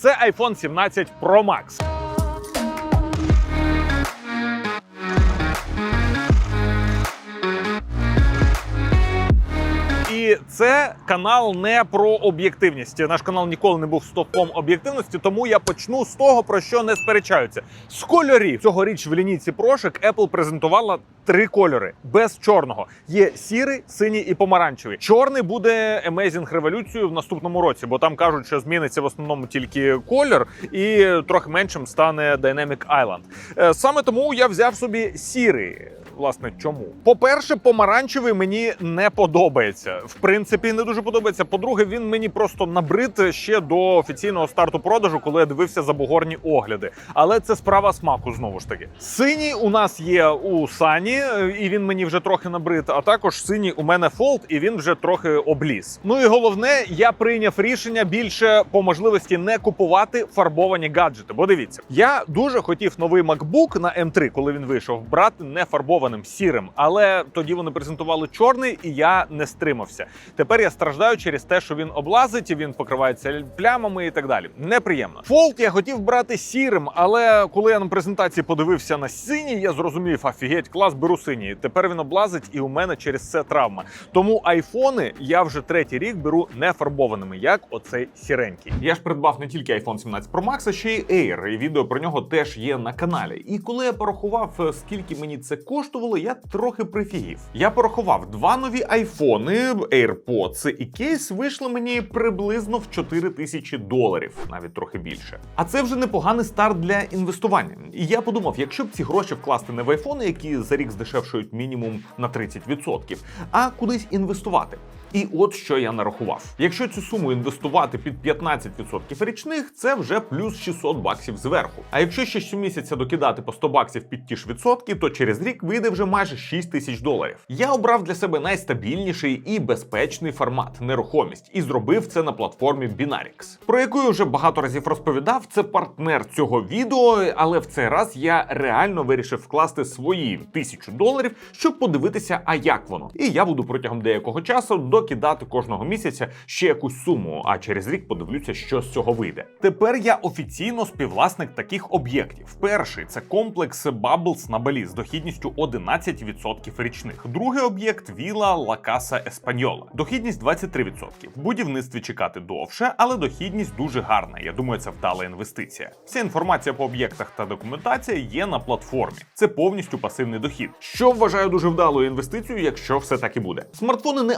Це iPhone 17 Pro Max. Це канал не про об'єктивність. Наш канал ніколи не був стовпом об'єктивності, тому я почну з того, про що не сперечаються. З кольорів цьогоріч в лінійці прошик Apple презентувала три кольори без чорного. Є сірий, синій і помаранчевий. Чорний буде Amazing революцію в наступному році, бо там кажуть, що зміниться в основному тільки колір, і трохи меншим стане Dynamic Island. Е, Саме тому я взяв собі сірий. Власне, чому? По-перше, помаранчевий мені не подобається. В принципі, не дуже подобається. По-друге, він мені просто набрид ще до офіційного старту продажу, коли я дивився забугорні огляди. Але це справа смаку знову ж таки. Синій у нас є у Сані, і він мені вже трохи набрид. А також синій у мене Fold, і він вже трохи обліз. Ну і головне, я прийняв рішення більше по можливості не купувати фарбовані гаджети. Бо дивіться, я дуже хотів новий MacBook на M3, коли він вийшов, брати не фарбованим сірим. Але тоді вони презентували чорний, і я не стримався. Тепер я страждаю через те, що він облазить, і він покривається плямами і так далі. Неприємно. Fold я хотів брати сірим, але коли я на презентації подивився на синій, я зрозумів, офігеть, клас, беру синій. Тепер він облазить, і у мене через це травма. Тому айфони я вже третій рік беру не фарбованими, як оцей сіренький. Я ж придбав не тільки iPhone 17 Pro Max, а ще й Air, і відео про нього теж є на каналі. І коли я порахував, е, скільки мені це коштувало, я трохи прифігів. Я порахував два нові айфони, AirPods і кейс вийшли мені приблизно в 4 тисячі доларів, навіть трохи більше. А це вже непоганий старт для інвестування. І я подумав, якщо б ці гроші вкласти не в айфони, які за рік здешевшують мінімум на 30%, а кудись інвестувати. І от що я нарахував: якщо цю суму інвестувати під 15% річних, це вже плюс 600 баксів зверху. А якщо ще щомісяця докидати по 100 баксів під ті ж відсотки, то через рік вийде вже майже 6 тисяч доларів. Я обрав для себе найстабільніший і безпечний формат нерухомість і зробив це на платформі Binarix, про яку я вже багато разів розповідав. Це партнер цього відео, але в цей раз я реально вирішив вкласти свої тисячу доларів, щоб подивитися, а як воно. І я буду протягом деякого часу докидати кожного місяця ще якусь суму, а через рік подивлюся, що з цього вийде. Тепер я офіційно співвласник таких об'єктів. Перший це комплекс Bubbles на Балі з дохідністю 11% річних. Другий об'єкт віла Ла Каса Еспаньола. Дохідність 23%. В будівництві чекати довше, але дохідність дуже гарна. Я думаю, це вдала інвестиція. Вся інформація по об'єктах та документація є на платформі. Це повністю пасивний дохід. Що вважаю дуже вдалою інвестицією, якщо все так і буде. Смартфони не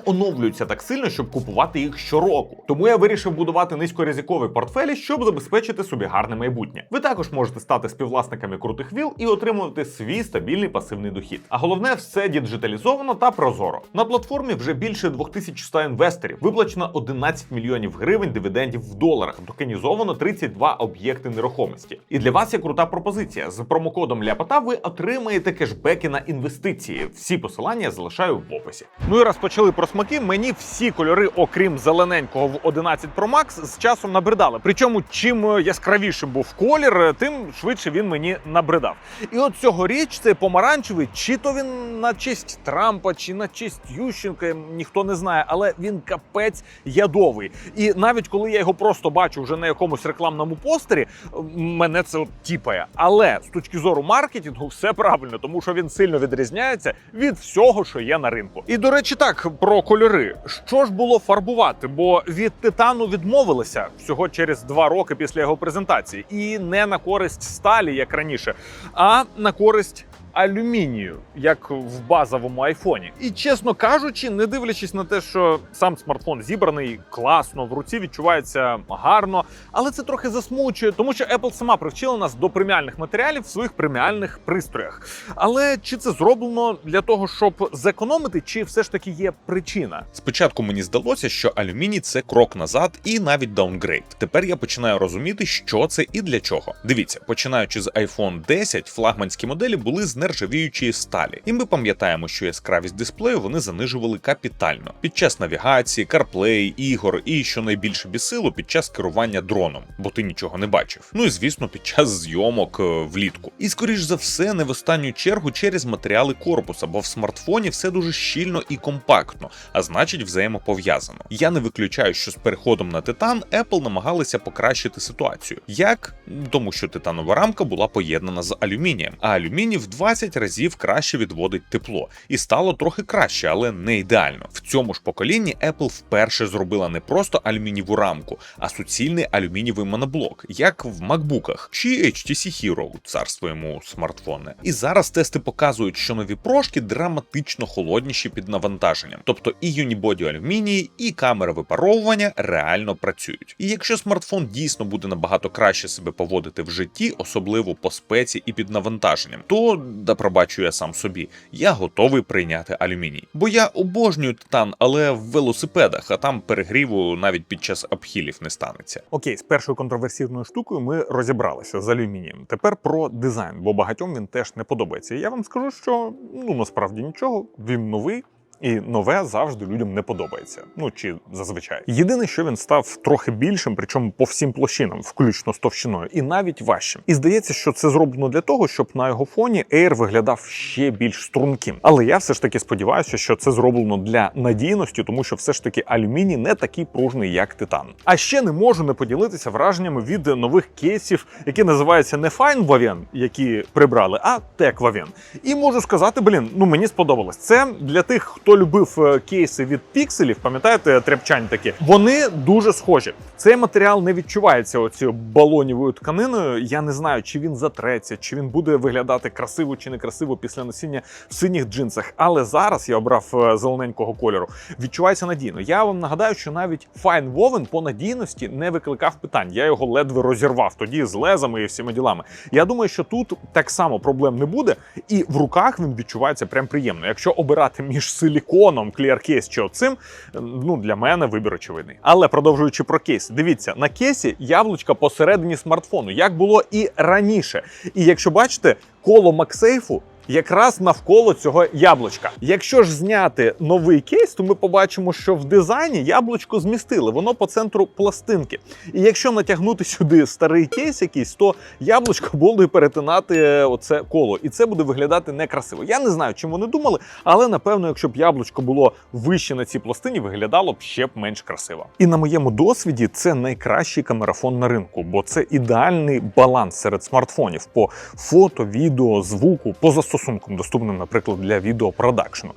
оновлюються так сильно, щоб купувати їх щороку. Тому я вирішив будувати низькоризикові портфелі, щоб забезпечити собі гарне майбутнє. Ви також можете стати співвласниками крутих віл і отримувати свій стабільний пасивний дохід. А головне, все діджиталізовано та прозоро. На платформі вже більше 2100 інвесторів. Виплачено 11 мільйонів гривень дивідендів в доларах. Токенізовано 32 об'єкти нерухомості. І для вас є крута пропозиція. З промокодом Ляпота ви отримаєте кешбеки на інвестиції. Всі посилання залишаю в описі. Ну і раз почали про смаки, мені всі кольори, окрім зелененького в 11 Pro Max, з часом набридали. Причому, чим е, яскравішим був колір, е, тим швидше він мені набридав. І от цьогоріч цей помаранчевий, чи то він на честь Трампа, чи на честь Ющенка, ніхто не знає, але він капець ядовий. І навіть коли я його просто бачу вже на якомусь рекламному постері, мене це от тіпає. Але з точки зору маркетингу все правильно, тому що він сильно відрізняється від всього, що є на ринку. І до речі, так про кольори. Що ж було фарбувати? Бо від титану відмовилися всього через два роки після його презентації, і не на користь сталі, як раніше, а на користь. Алюмінію, як в базовому айфоні, і чесно кажучи, не дивлячись на те, що сам смартфон зібраний класно, в руці відчувається гарно, але це трохи засмучує, тому що Apple сама привчила нас до преміальних матеріалів в своїх преміальних пристроях. Але чи це зроблено для того, щоб зекономити, чи все ж таки є причина? Спочатку мені здалося, що алюміній це крок назад і навіть даунгрейд. Тепер я починаю розуміти, що це і для чого. Дивіться, починаючи з iPhone 10, флагманські моделі були з нержавіючої сталі. І ми пам'ятаємо, що яскравість дисплею вони занижували капітально під час навігації, CarPlay, ігор і що найбільше бісило під час керування дроном, бо ти нічого не бачив. Ну і звісно, під час зйомок е, влітку. І скоріш за все, не в останню чергу через матеріали корпуса, бо в смартфоні все дуже щільно і компактно, а значить взаємопов'язано. Я не виключаю, що з переходом на титан Apple намагалися покращити ситуацію. Як тому, що титанова рамка була поєднана з алюмінієм, а алюміній в 20 разів краще відводить тепло, і стало трохи краще, але не ідеально. В цьому ж поколінні Apple вперше зробила не просто алюмінієву рамку, а суцільний алюмінієвий моноблок, як в макбуках чи HTC Hero, царство йому смартфони. І зараз тести показують, що нові прошки драматично холодніші під навантаженням, тобто і алюмінії, і камера випаровування реально працюють. І якщо смартфон дійсно буде набагато краще себе поводити в житті, особливо по спеці і під навантаженням, то да пробачу я сам собі, я готовий прийняти алюміній. Бо я обожнюю титан, але в велосипедах, а там перегріву навіть під час обхілів не станеться. Окей, з першою контроверсійною штукою ми розібралися з алюмінієм. Тепер про дизайн, бо багатьом він теж не подобається. Я вам скажу, що ну насправді нічого, він новий. І нове завжди людям не подобається. Ну чи зазвичай. Єдине, що він став трохи більшим, причому по всім площинам, включно з товщиною, і навіть важчим. І здається, що це зроблено для того, щоб на його фоні Air виглядав ще більш струнким. Але я все ж таки сподіваюся, що це зроблено для надійності, тому що все ж таки алюміній не такий пружний, як титан. А ще не можу не поділитися враженнями від нових кейсів, які називаються не Fine Waven, які прибрали, а Tech. І можу сказати, блін, ну мені сподобалось. Це для тих, хто любив е, кейси від пікселів, пам'ятаєте, тряпчань такі, вони дуже схожі. Цей матеріал не відчувається оцією балонівою тканиною. Я не знаю, чи він затреться, чи він буде виглядати красиво чи не красиво після носіння в синіх джинсах. Але зараз я обрав е, зелененького кольору. Відчувається надійно. Я вам нагадаю, що навіть Fine Woven по надійності не викликав питань. Я його ледве розірвав тоді з лезами і всіма ділами. Я думаю, що тут так само проблем не буде, і в руках він відчувається прям приємно. Якщо обирати між силіконом, Clear Case чи оцим, ну для мене вибір очевидний. Але продовжуючи про кейс, дивіться на кейсі яблучка посередині смартфону, як було і раніше. І якщо бачите, коло Максейфу. Якраз навколо цього яблучка. Якщо ж зняти новий кейс, то ми побачимо, що в дизайні яблучко змістили, воно по центру пластинки. І якщо натягнути сюди старий кейс якийсь, то яблучко буде перетинати оце коло, і це буде виглядати некрасиво. Я не знаю, чим вони думали, але напевно, якщо б яблучко було вище на цій пластині, виглядало б ще б менш красиво. І на моєму досвіді це найкращий камерафон на ринку, бо це ідеальний баланс серед смартфонів по фото, відео, звуку, по застосункам, доступним, наприклад, для відеопродакшну.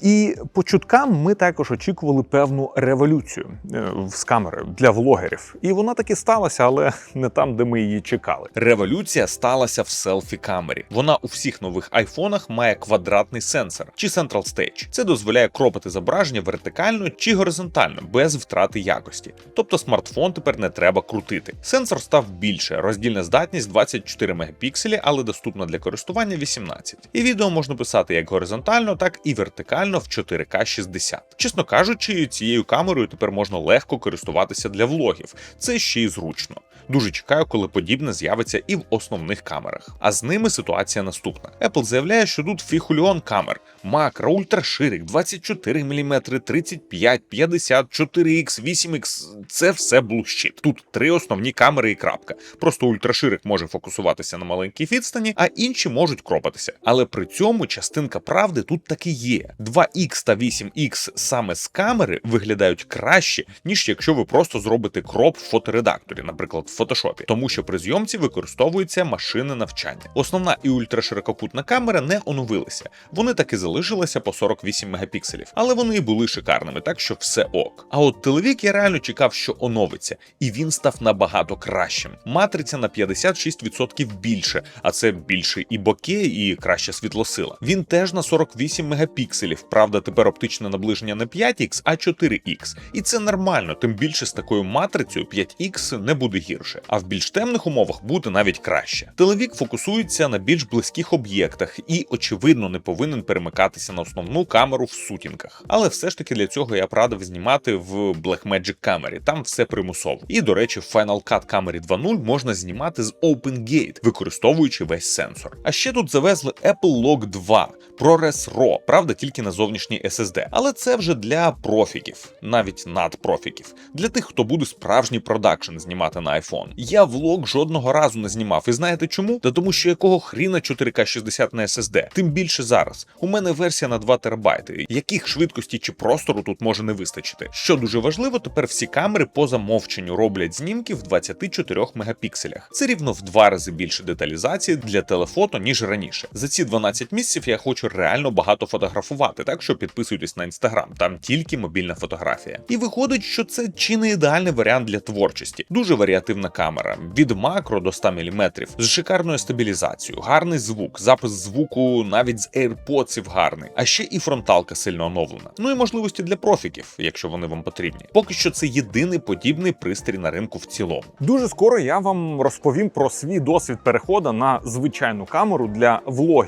І по чуткам ми також очікували певну революцію е, з камери для влогерів. І вона таки сталася, але не там, де ми її чекали. Революція сталася в селфі-камері. Вона у всіх нових айфонах має квадратний сенсор чи Central Stage. Це дозволяє кропити зображення вертикально чи горизонтально без втрати якості. Тобто смартфон тепер не треба крутити. Сенсор став більше, роздільна здатність 24 мегапікселі, але доступна для користування 18. І відео можна писати як горизонтально, так і вертикально в 4К 60. Чесно кажучи, цією камерою тепер можна легко користуватися для влогів. Це ще й зручно. Дуже чекаю, коли подібне з'явиться і в основних камерах. А з ними ситуація наступна. Apple заявляє, що тут фіхуліон камер, макро, ультраширик, 24 мм, 35, 50, 4X, 8X. Це все блущит. Тут три основні камери і крапка. Просто ультраширик може фокусуватися на маленькій відстані, а інші можуть кропатися. Але при цьому частинка правди тут таки є. 2X та 8X саме з камери виглядають краще, ніж якщо ви просто зробите кроп в фоторедакторі, наприклад, в фотошопі, тому що при зйомці використовується машини навчання. Основна і ультраширококутна камера не оновилися. Вони таки залишилися по 48 мегапікселів, але вони і були шикарними, так що все ок. А от телевік я реально чекав, що оновиться, і він став набагато кращим. Матриця на 56% більше, а це більше і боке, і краща світлосила. Він теж на 48 мегапікселів. Правда, тепер оптичне наближення не 5X, а 4X. І це нормально, тим більше з такою матрицею 5X не буде гірше, а в більш темних умовах буде навіть краще. Телевік фокусується на більш близьких об'єктах і, очевидно, не повинен перемикатися на основну камеру в сутінках. Але все ж таки для цього я б радив знімати в Blackmagic камері, там все примусово. І до речі, в Final Cut камері 2.0 можна знімати з OpenGate, використовуючи весь сенсор. А ще тут завезли Apple Log 2, ProRes RAW, правда, тільки на зовнішній SSD. Але це вже для профіків, навіть надпрофіків, для тих, хто буде справжній продакшн знімати на iPhone. Я влог жодного разу не знімав. І знаєте чому? Та тому, що якого хріна 4К 60 на SSD? Тим більше зараз. У мене версія на 2 терабайти, яких швидкості чи простору тут може не вистачити. Що дуже важливо, тепер всі камери по замовченню роблять знімки в 24 мегапікселях. Це рівно в два рази більше деталізації для телефото, ніж раніше. За ці 12 місяців я хочу реально багато фотографувати, так що підписуйтесь на інстаграм, там тільки мобільна фотографія. І виходить, що це чи не ідеальний варіант для творчості. Дуже варіативна камера від макро до 100 мм, з шикарною стабілізацією, гарний звук, запис звуку навіть з AirPods гарний, а ще і фронталка сильно оновлена. Ну і можливості для профіків, якщо вони вам потрібні. Поки що це єдиний подібний пристрій на ринку в цілому. Дуже скоро я вам розповім про свій досвід переходу на звичайну камеру для влогів.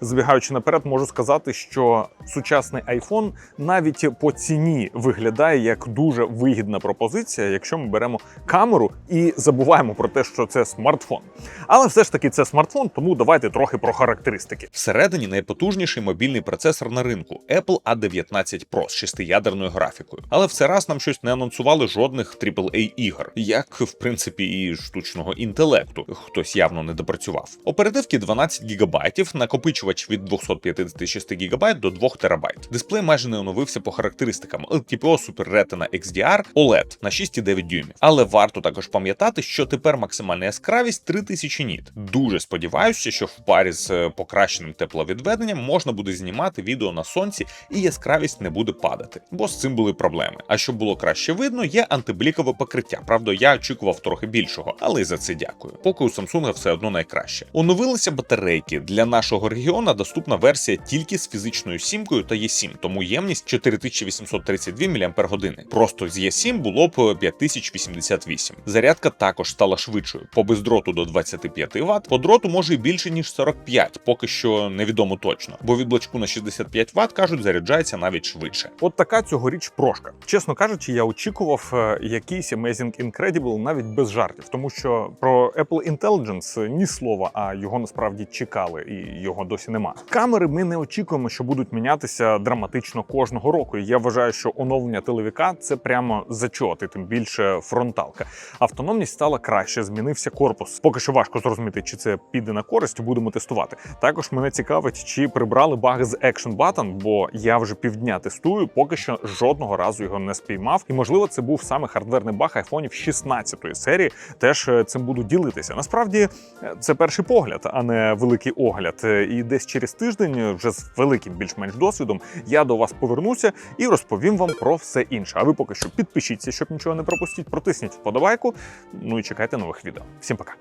Збігаючи наперед, можу сказати, що сучасний iPhone навіть по ціні виглядає як дуже вигідна пропозиція, якщо ми беремо камеру і забуваємо про те, що це смартфон. Але все ж таки це смартфон, тому давайте трохи про характеристики. Всередині найпотужніший мобільний процесор на ринку Apple A19 Pro з шестиядерною графікою. Але все раз нам щось не анонсували жодних AAA ігор, як в принципі і штучного інтелекту. Хтось явно не допрацював. Оперативки 12 ГБ, накопичувач від 256 ГБ до 2 ТБ. Дисплей майже не оновився по характеристикам LTPO Super Retina XDR OLED на 6,9 дюймів. Але варто також пам'ятати, що тепер максимальна яскравість 3000 ніт. Дуже сподіваюся, що в парі з е, покращеним тепловідведенням можна буде знімати відео на сонці і яскравість не буде падати, бо з цим були проблеми. А щоб було краще видно, є антиблікове покриття. Правда, я очікував трохи більшого, але й за це дякую. Поки у Samsung все одно найкраще. Оновилися батарейки. Для нашого регіону доступна версія тільки з фізичною сімкою та Є7, тому ємність 4832 мАч. Просто з Є7 було б 5088. Зарядка також стала швидшою. По бездроту до 25 Вт, по дроту може і більше ніж 45, поки що невідомо точно. Бо від блочку на 65 Вт кажуть, заряджається навіть швидше. От така цьогоріч прошка. Чесно кажучи, я очікував е, якийсь Amazing Incredible навіть без жартів, тому що про Apple Intelligence ні слова, а його насправді чекали, і його досі нема. Камери ми не очікуємо, що будуть мінятися драматично кожного року. І я вважаю, що оновлення телевіка це прямо зачот, і тим більше фронталка. Автономність стала краще, змінився корпус. Поки що важко зрозуміти, чи це піде на користь, будемо тестувати. Також мене цікавить, чи прибрали баги з Action Button, бо я вже півдня тестую, поки що жодного разу його не спіймав. І можливо, це був саме хардверний баг айфонів 16-ї серії. Теж е, цим буду ділитися. Насправді е, це перший погляд, а не великий огляд. Е, І десь через тиждень, е, вже з великим більш-менш досвідом, я до вас повернуся і розповім вам про все інше. А ви поки що підпишіться, щоб нічого не пропустіть, протисніть вподобайку. Ну і чекайте нових відео. Всім пока.